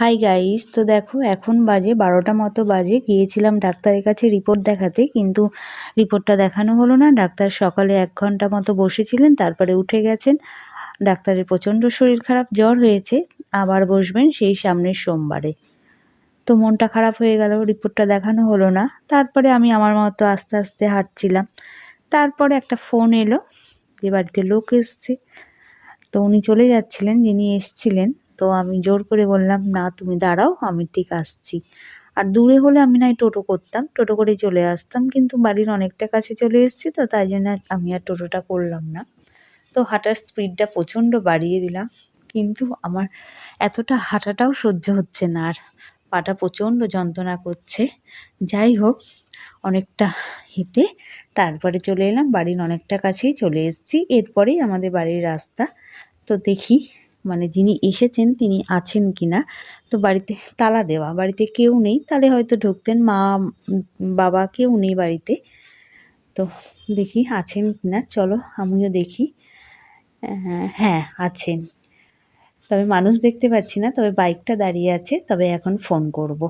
Hi guys তো দেখো, এখন বাজে বারোটা মতো বাজে। গিয়েছিলাম ডাক্তারের কাছে রিপোর্ট দেখাতে, কিন্তু রিপোর্টটা দেখানো হলো না। ডাক্তার সকালে এক ঘণ্টা মতো বসেছিলেন, তারপরে উঠে গেছেন। ডাক্তারের প্রচণ্ড শরীর খারাপ, জ্বর হয়েছে। আবার বসবেন সেই সামনের সোমবারে। তো মনটা খারাপ হয়ে গেল রিপোর্টটা দেখানো হলো না। তারপরে আমি আমার মতো আস্তে আস্তে হাঁটছিলাম। তারপরে একটা ফোন এলো, যে বাড়িতে লোক এসছে। তো উনি চলে যাচ্ছিলেন, যিনি এসছিলেন। তো আমি জোর করে বললাম, না, তুমি দাঁড়াও, আমি ঠিক আসছি। আর দূরে হলে আমি নাই টোটো করতাম, টোটো করে চলে আসতাম, কিন্তু বাড়ির অনেকটা কাছে চলে এসেছি তো, তাই জন্য আমি আর টোটোটা করলাম না। তো হাঁটার স্পিডটা প্রচণ্ড বাড়িয়ে দিলাম, কিন্তু আমার এতটা হাঁটাটাও সহ্য হচ্ছে না, আর পাটা প্রচণ্ড যন্ত্রণা করছে। যাই হোক, অনেকটা হেঁটে তারপরে চলে এলাম, বাড়ির অনেকটা কাছেই চলে এসেছি, এরপরেই আমাদের বাড়ির রাস্তা। তো দেখি মানে যিনি এসেছেন তিনি আছেন কি না তো বাড়িতে তালা দেওয়া। বাড়িতে কেউ নেই তাহলে হয়তো ঢুকতেন মা, বাবা কেউ নেই বাড়িতে। তো দেখি আছেন কি না চলো আমিও দেখি। হ্যাঁ আছেন। তবে মানুষ দেখতে পাচ্ছি না, তবে বাইকটা দাঁড়িয়ে আছে, তবে এখন ফোন করব।